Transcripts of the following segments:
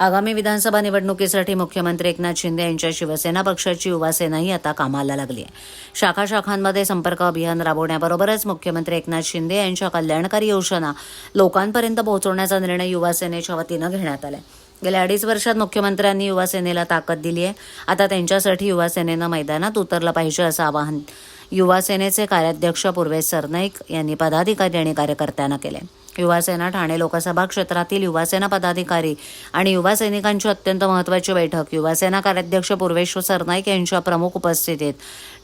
आगामी विधानसभा निवडणुकीसाठी मुख्यमंत्री एकनाथ शिंदे यांच्या शिवसेना पक्षाची युवासेनाही आता कामाला लागली आहे. शाखा शाखांमध्ये संपर्क अभियान राबवण्याबरोबरच मुख्यमंत्री एकनाथ शिंदे यांच्या कल्याणकारी योजना लोकांपर्यंत पोहोचवण्याचा निर्णय युवासेनेच्या वतीनं घेण्यात आलाय. गेल्या अडीच वर्षात मुख्यमंत्र्यांनी युवासेनेला ताकद दिली आहे आता त्यांच्यासाठी युवासेनेनं मैदानात उतरलं पाहिजे असं आवाहन युवासेनेचे कार्याध्यक्ष पूर्वेश सरनाईक यांनी पदाधिकारी आणि कार्यकर्त्यांना केले. युवासेना ठाणे लोकसभा क्षेत्रातील युवासेना पदाधिकारी आणि युवा सैनिकांची अत्यंत महत्त्वाची बैठक. युवासेना कार्याध्यक्ष पूर्वेश्वर सरनाईक यांच्या प्रमुख उपस्थितीत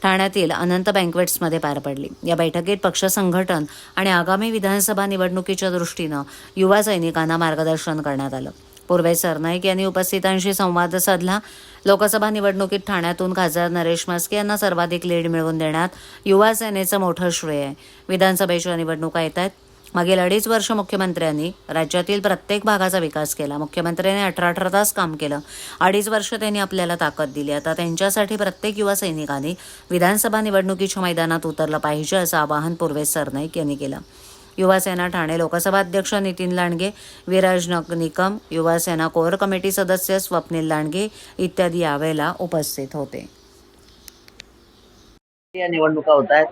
ठाण्यातील अनंत बँकवेट्समध्ये पार पडली. या बैठकीत पक्ष संघटन आणि आगामी विधानसभा निवडणुकीच्या दृष्टीनं युवा सैनिकांना मार्गदर्शन करण्यात आलं. पूर्वे सरनाईक यांनी उपस्थितांशी संवाद साधला. लोकसभा निवडणुकीत ठाण्यातून खासदार नरेश म्हस्के यांना सर्वाधिक लीड मिळवून देण्यात युवा सेनेचं मोठं श्रेय आहे. विधानसभेच्या निवडणुका येत आहेत. मागील अडीच वर्ष मुख्यमंत्र्यांनी राज्यातील प्रत्येक भागाचा विकास केला. मुख्यमंत्र्यांनी अठरा अठरा तास काम केलं. अडीच वर्ष त्यांनी आपल्याला ताकद दिली. आता त्यांच्यासाठी प्रत्येक युवा सैनिकांनी विधानसभा निवडणुकीच्या मैदानात उतरलं पाहिजे असं आवाहन पूर्वेश सरनाईक यांनी केलं. युवासेना ठाणे लोकसभा अध्यक्ष नितीन लांडगे विराज नक निकम युवासेना कोअर कमिटी सदस्य स्वप्नील लांडगे इत्यादी यावेळेला उपस्थित होते. या निवडणुका होत आहेत.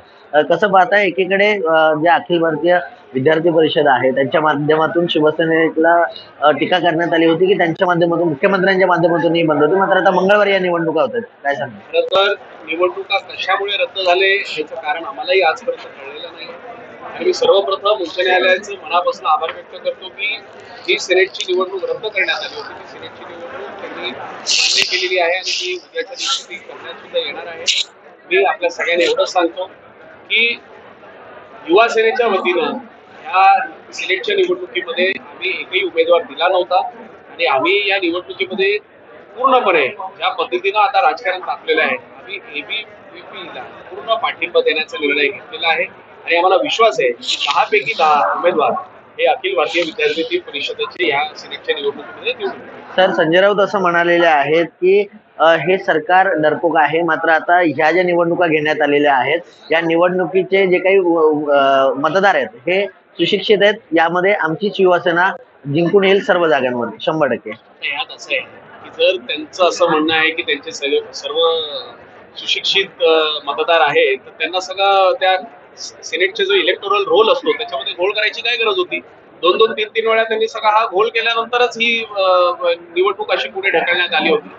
कसं पाहताय एकीकडे जे अखिल भारतीय विद्यार्थी परिषद आहे त्यांच्या माध्यमातून शिवसेनेला टीका करण्यात आली होती की त्यांच्या माध्यमातून मुख्यमंत्र्यांच्या माध्यमातून ही बंद होती. मात्र आता मंगळवारी या निवडणुका होत आहेत. काय सांगा खरं तर निवडणुका कशामुळे रद्द झाले याचं कारण आम्हालाही आजपर्यंत कळलेलं नाही. आणि मी सर्वप्रथम उच्च न्यायालयाचं मनापासून आभार व्यक्त करतो की ही सिनेटची निवडणूक रद्द करण्यात आली होती ती सिनेटची निवडणूक त्यांनी मान्य केलेली आहे आणि ती उद्याच्या दिवशी ती करण्यात सुद्धा येणार आहे. मी आपल्या सगळ्यांना एवढंच सांगतो की युवा सेनेच्या वतीनं ह्या सिलेक्टच्या निवडणुकीमध्ये आम्ही एकही उमेदवार दिला नव्हता आणि आम्ही या निवडणुकीमध्ये पूर्णपणे ज्या पद्धतीनं आता राजकारण तापलेलं आहे आम्ही एबीव्हीपीला पूर्ण पाठिंबा देण्याचा निर्णय घेतलेला आहे. आणि आम्हाला विश्वास आहे की दहा पैकी दहा उमेदवार हे अखिल भारतीय विद्यार्थी परिषदेचे या सिलेक्टच्या निवडणुकीमध्ये निवडून. सर संजय राऊत असं म्हणालेले आहेत की हे सरकार डरपोक आहे. मात्र आता ह्या ज्या निवडणुका घेण्यात आलेल्या आहेत या निवडणुकीचे जे काही मतदार आहेत हे सुशिक्षित आहेत. यामध्ये आमचीच युवासेना जिंकून येईल सर्व जागांमध्ये शंभर टक्के. आता यात असं आहे की जर त्यांचं असं म्हणणं आहे की त्यांचे सर्व सर्व सुशिक्षित मतदार आहेत तर त्यांना सगळं त्या सिनेटचे जो इलेक्टोरल रोल असतो त्याच्यामध्ये घोळ करायची काय गरज होती? दोन दोन तीन तीन वेळा त्यांनी सगळा हा घोळ केल्यानंतरच ही निवडणूक अशी पुढे ढकलण्यात आली होती.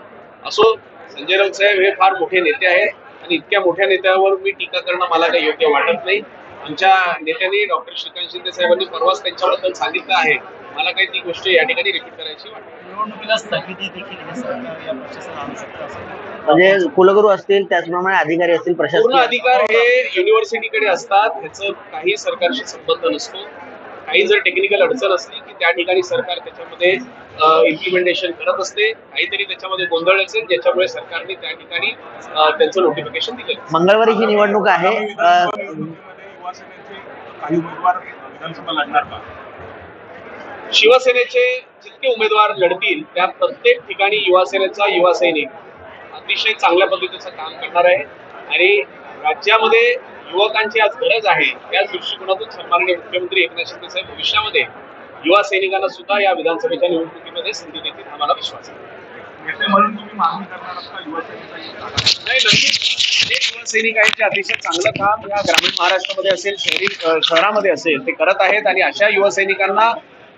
असो संजय राऊत साहेब हे फार मोठे नेते आहेत आणि इतक्या मोठ्या नेत्यावर मी टीका करणं मला काही योग्य वाटत नाही. आमच्या नेत्यांनी डॉक्टर श्रीकांत शिंदे साहेबांनी परवाच त्यांच्याबद्दल सांगितलं आहे. मला काही ती गोष्ट या ठिकाणी रिपीट करायची वाटत? नाही. निवडणुकीला स्थगिती देखील हे सरकार या प्रशासन आणू शकतं असं म्हणजे कुलगुरू असतील त्याचप्रमाणे अधिकारी असतील पूर्ण प्रशासकीय अधिकार हे युनिव्हर्सिटीकडे असतात. ह्याचं काही सरकारशी संबंध नसतो. काही जर टेक्निकल अडचण असली की त्या ठिकाणी सरकार त्याच्यामध्ये इम्प्लिमेंटेशन करत असते. काहीतरी त्याच्यामध्ये गोंधळ असेल ज्याच्यामुळे सरकारने त्या ठिकाणी अं, त्यांचं नोटिफिकेशन दिलं मंगळवारी ही निवडणूक आहे. अ, युवासेनेचे काही उमेदवार विधानसभा लढणार का? शिवसेनेचे जितके उमेदवार लढतील त्या प्रत्येक ठिकाणी युवासेनेचा युवा सैनिक अतिशय चांगल्या पद्धतीचं काम करणार आहे. आणि राज्यामध्ये युवकांची आज गरज आहे त्याच दृष्टिकोनातून सन्माननीय मुख्यमंत्री एकनाथ शिंदे साहेब भविष्यामध्ये युवा सैनिकांना सुद्धा या विधानसभेच्या निवडणुकीमध्ये संधी देतील मला विश्वास आहे. नाही नक्कीच अनेक युवा सैनिक आहेत जे अतिशय चांगलं काम या ग्रामीण महाराष्ट्रामध्ये असेल शहरी शहरामध्ये असेल ते करत आहेत आणि अशा युवा सैनिकांना अ,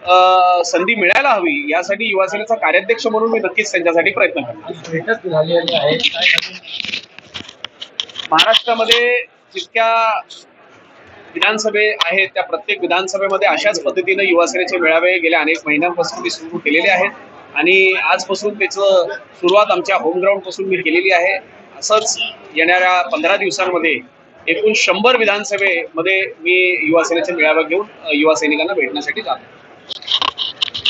संधी मिळायला हवी यासाठी युवासेनेचा कार्याध्यक्ष म्हणून मी नक्कीच त्यांच्यासाठी प्रयत्न करणार. महाराष्ट्रामध्ये जितक्या विधानसभे आहेत त्या प्रत्येक विधानसभेमध्ये अशाच पद्धतीने युवासेनेचे मेळावे गेल्या अनेक महिन्यांपासून मी सुरू केलेले आहेत. आणि आजपासून त्याचं सुरुवात आमच्या होम ग्राउंडपासून मी केलेली आहे. असंच येणाऱ्या पंधरा दिवसांमध्ये एकूण शंभर विधानसभेमध्ये मी युवासेनेचे मेळावा घेऊन युवा सैनिकांना भेटण्यासाठी जातो